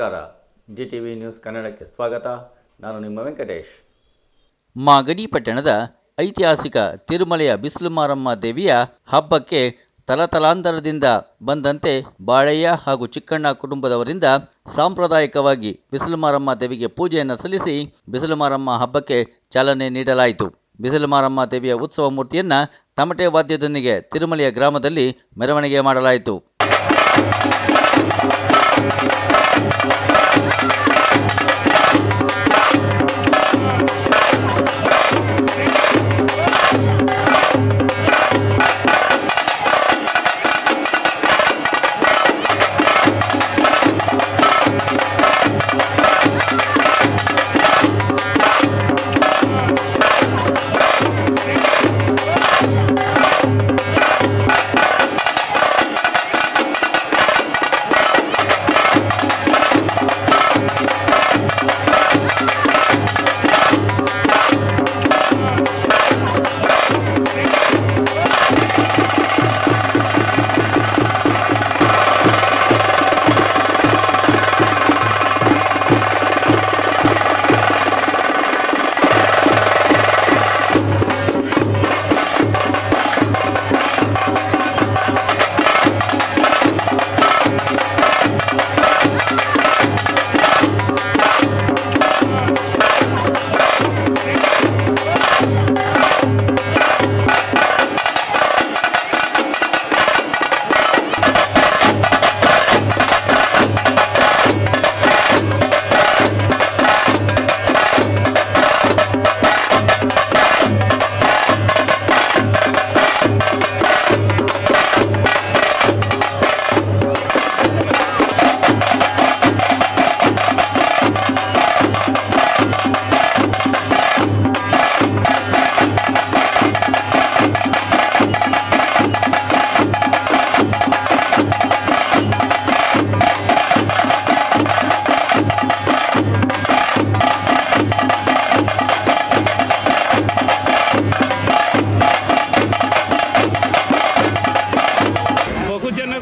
ನಮಸ್ಕಾರ. G T V news ಕನ್ನಡಕ್ಕೆ ಸ್ವಾಗತ. ನಾನು ನಿಮ್ಮ ವೆಂಕಟೇಶ್. ಮಾಗಡಿ ಪಟ್ಟಣದ ಐತಿಹಾಸಿಕ ತಿರುಮಲೆಯ ಬಿಸಿಲುಮಾರಮ್ಮ ದೇವಿಯ ಹಬ್ಬಕ್ಕೆ ತಲತಲಾಂತರದಿಂದ ಬಂದಂತೆ ಬಾಳಯ್ಯ ಹಾಗೂ ಚಿಕ್ಕಣ್ಣ ಕುಟುಂಬದವರಿಂದ ಸಾಂಪ್ರದಾಯಿಕವಾಗಿ ಬಿಸಿಲುಮಾರಮ್ಮ ದೇವಿಗೆ ಪೂಜೆಯನ್ನು ಸಲ್ಲಿಸಿ ಬಿಸಿಲುಮಾರಮ್ಮ ಹಬ್ಬಕ್ಕೆ ಚಾಲನೆ ನೀಡಲಾಯಿತು. ಬಿಸಿಲುಮಾರಮ್ಮ ದೇವಿಯ ಉತ್ಸವ ಮೂರ್ತಿಯನ್ನು ತಮಟೆ ವಾದ್ಯದೊಂದಿಗೆ ತಿರುಮಲೆಯ ಗ್ರಾಮದಲ್ಲಿ ಮೆರವಣಿಗೆ ಮಾಡಲಾಯಿತು.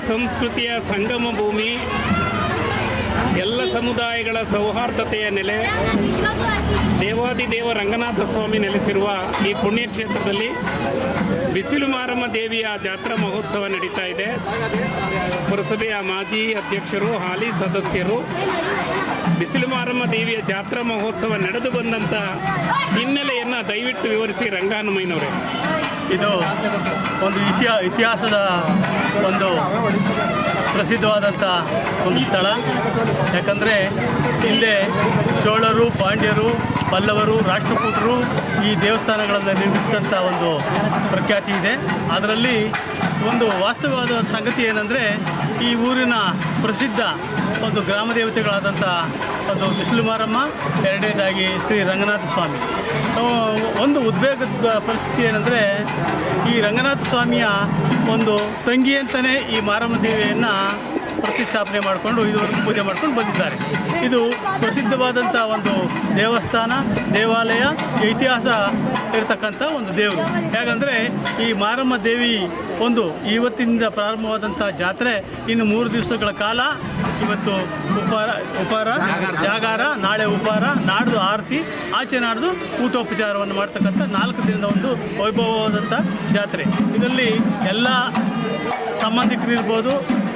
ಸಂಸ್ಕೃತಿಯ ಸಂಗಮ ಭೂಮಿ, ಎಲ್ಲ ಸಮುದಾಯಗಳ ಸೌಹಾರ್ದತೆಯ ನೆಲೆ, ದೇವಾದಿದೇವ ರಂಗನಾಥ ಸ್ವಾಮಿ ನೆಲೆಸಿರುವ ಈ ಪುಣ್ಯಕ್ಷೇತ್ರದಲ್ಲಿ ಬಿಸಿಲು ಮಾರಮ್ಮ ದೇವಿಯ ಜಾತ್ರಾ ಮಹೋತ್ಸವ ನಡೀತಾ ಇದೆ. ಪುರಸಭೆಯ ಮಾಜಿ ಅಧ್ಯಕ್ಷರು, ಹಾಲಿ ಸದಸ್ಯರು, ಬಿಸಿಲು ಮಾರಮ್ಮ ದೇವಿಯ ಜಾತ್ರಾ ಮಹೋತ್ಸವ ನಡೆದು ಬಂದಂಥ ಹಿನ್ನೆಲೆಯನ್ನು ದಯವಿಟ್ಟು ವಿವರಿಸಿ ರಂಗಹನುಮಯ್ಯನವರೇ ಇದು ಒಂದು ಇಸಿಯ ಇತಿಹಾಸದ ಒಂದು ಪ್ರಸಿದ್ಧವಾದಂಥ ಒಂದು ಸ್ಥಳ. ಯಾಕಂದರೆ ಇಲ್ಲೇ ಚೋಳರು ಪಾಂಡ್ಯರು ಪಲ್ಲವರು ರಾಷ್ಟ್ರಕೂಟರು ಈ ದೇವಸ್ಥಾನಗಳನ್ನು ನಿರ್ಮಿಸಿದಂಥ ಒಂದು ಪ್ರಖ್ಯಾತಿ ಇದೆ. ಅದರಲ್ಲಿ ಒಂದು ವಾಸ್ತವವಾದ ಸಂಗತಿ ಏನಂದರೆ, ಈ ಊರಿನ ಪ್ರಸಿದ್ಧ ಒಂದು ಗ್ರಾಮ ದೇವತೆಗಳಾದಂಥ ಒಂದು ಬಿಸಿಲು ಮಾರಮ್ಮ, ಎರಡನೇದಾಗಿ ಶ್ರೀ ರಂಗನಾಥ ಸ್ವಾಮಿ. ಒಂದು ಉದ್ವೇಗದ ಪರಿಸ್ಥಿತಿ ಏನಂದರೆ, ಈ ರಂಗನಾಥ ಸ್ವಾಮಿಯ ಒಂದು ತಂಗಿ ಅಂತಲೇ ಈ ಮಾರಮ್ಮ ದೇವಿಯನ್ನು ಪ್ರತಿಷ್ಠಾಪನೆ ಮಾಡಿಕೊಂಡು ಇದುವರೆಗೂ ಪೂಜೆ ಮಾಡ್ಕೊಂಡು ಬಂದಿದ್ದಾರೆ. ಇದು ಪ್ರಸಿದ್ಧವಾದಂಥ ಒಂದು ದೇವಸ್ಥಾನ, ದೇವಾಲಯ, ಇತಿಹಾಸ ಇರತಕ್ಕಂಥ ಒಂದು ದೇವರು. ಯಾಕಂದರೆ ಈ ಮಾರಮ್ಮ ದೇವಿ ಒಂದು ಇವತ್ತಿನಿಂದ ಪ್ರಾರಂಭವಾದಂಥ ಜಾತ್ರೆ ಇನ್ನು ಮೂರು ದಿವಸಗಳ ಕಾಲ ಇವತ್ತು ಉಪಾರ ಉಪಹಾರ, ಜಾಗಾರ, ನಾಳೆ ಉಪಾರ ನಾಡ್ದು ಆರತಿ, ಆಚೆ ನಾಡ್ದು ಊಟೋಪಚಾರವನ್ನು ಮಾಡ್ತಕ್ಕಂಥ ನಾಲ್ಕು ದಿನದ ಒಂದು ವೈಭವವಾದಂಥ ಜಾತ್ರೆ. ಇದರಲ್ಲಿ ಎಲ್ಲ ಸಂಬಂಧಿಕರು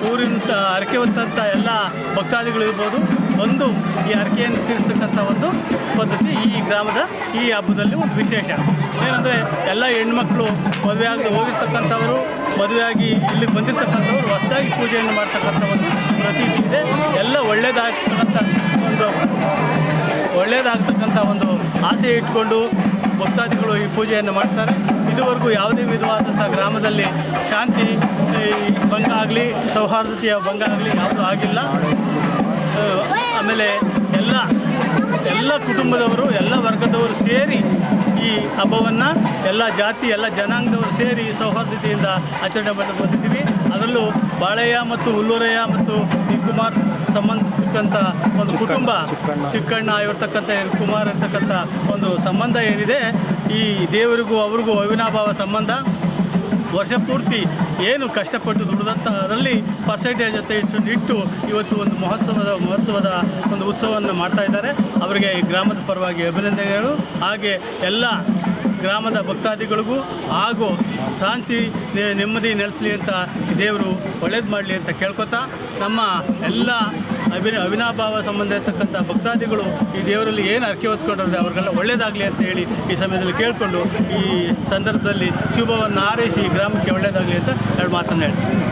ತ- ಹರಕೆ ಹೊತ್ತಂಥ ಎಲ್ಲ ಭಕ್ತಾದಿಗಳು ಇರ್ಬೋದು. ಬಂದು ಈ ಹರಕೆಯನ್ನು ತೀರಿಸ್ತಕ್ಕಂಥ ಒಂದು ಪದ್ಧತಿ ಈ ಗ್ರಾಮದ ಈ ಹಬ್ಬದಲ್ಲಿ ಒಂದು ವಿಶೇಷ. ಏನಂದರೆ ಎಲ್ಲ ಹೆಣ್ಮಕ್ಳು ಮದುವೆ ಆಗಿ ಹೋಗಿರ್ತಕ್ಕಂಥವರು ಮದುವೆಯಾಗಿ ಇಲ್ಲಿ ಬಂದಿರತಕ್ಕಂಥವ್ರು ಹೊಸದಾಗಿ ಪೂಜೆಯನ್ನು ಮಾಡ್ತಕ್ಕಂಥ ಒಂದು ಪ್ರತೀತಿ ಇದೆ. ಎಲ್ಲ ಒಳ್ಳೆಯದಾಗ್ತಕ್ಕಂಥ ಒಂದು ಒಳ್ಳೆಯದಾಗ್ತಕ್ಕಂಥ ಒಂದು ಆಸೆ ಇಟ್ಕೊಂಡು ಭಕ್ತಾದಿಗಳು ಈ ಪೂಜೆಯನ್ನು ಮಾಡ್ತಾರೆ. ಇದುವರೆಗೂ ಯಾವುದೇ ವಿಧವಾದಂಥ ಗ್ರಾಮದಲ್ಲಿ ಶಾಂತಿ ಭಂಗ ಆಗಲಿ, ಸೌಹಾರ್ದತೆಯ ಭಂಗ ಆಗಲಿ ಯಾವುದೂ ಆಗಿಲ್ಲ. ಆಮೇಲೆ ಎಲ್ಲ ಎಲ್ಲ ಕುಟುಂಬದವರು, ಎಲ್ಲ ವರ್ಗದವರು ಸೇರಿ ಈ ಹಬ್ಬವನ್ನು, ಎಲ್ಲ ಜಾತಿ, ಎಲ್ಲ ಜನಾಂಗದವರು ಸೇರಿ ಸೌಹಾರ್ದತೆಯಿಂದ ಆಚರಣೆ ಮಾಡಿ ಬಂದಿದ್ದೀವಿ. ಅದರಲ್ಲೂ ಬಾಳಯ್ಯ ಮತ್ತು ಹುಲ್ಲೂರಯ್ಯ ಮತ್ತು ಈ ಕುಮಾರ್ ಸಂಬಂಧಿಸಿದಂಥ ಒಂದು ಕುಟುಂಬ ಚಿಕ್ಕಣ್ಣ. ಇರ್ತಕ್ಕಂಥ ಕುಮಾರ್ ಇರ್ತಕ್ಕಂಥ ಒಂದು ಸಂಬಂಧ ಏನಿದೆ ಈ ದೇವರಿಗೂ ಅವ್ರಿಗೂ ಅವಿನಾಭಾವ ಸಂಬಂಧ ವರ್ಷ ಪೂರ್ತಿ ಏನು ಕಷ್ಟಪಟ್ಟು ದುಡಿದಂಥ ಅದರಲ್ಲಿ ಪರ್ಸೆಂಟೇಜ್ ಅಂತ ಹೆಚ್ಚು ಇಟ್ಟು ಇವತ್ತು ಒಂದು ಮಹೋತ್ಸವದ ಮಹೋತ್ಸವದ ಒಂದು ಉತ್ಸವವನ್ನು ಮಾಡ್ತಾ ಇದ್ದಾರೆ. ಅವರಿಗೆ ಈ ಗ್ರಾಮದ ಪರವಾಗಿ ಅಭಿನಂದನೆಗಳು. ಹಾಗೆ ಎಲ್ಲ ಗ್ರಾಮದ ಭಕ್ತಾದಿಗಳಿಗೂ ಹಾಗೂ ಶಾಂತಿ ನೆಮ್ಮದಿ ನೆಲೆಸಲಿ ಅಂತ ದೇವರು ಒಳ್ಳೇದು ಮಾಡಲಿ ಅಂತ ಕೇಳ್ಕೊತಾ ನಮ್ಮ ಎಲ್ಲ ಅಭಿನ ಅವಿನಾಭಾವ ಸಂಬಂಧ ಇರ್ತಕ್ಕಂಥ ಭಕ್ತಾದಿಗಳು ಈ ದೇವರಲ್ಲಿ ಏನು ಅರ್ಕೆ ಹೊತ್ಕೊಂಡಿರೋದು ಅವ್ರಿಗೆಲ್ಲ ಒಳ್ಳೇದಾಗಲಿ ಅಂತ ಹೇಳಿ ಈ ಸಮಯದಲ್ಲಿ ಕೇಳಿಕೊಂಡು ಈ ಸಂದರ್ಭದಲ್ಲಿ ಶುಭವನ್ನು ಹಾರೈಸಿ ಈ ಗ್ರಾಮಕ್ಕೆ ಒಳ್ಳೇದಾಗಲಿ ಅಂತ ಎರಡು ಮಾತನ್ನು ಹೇಳ್ತೀನಿ.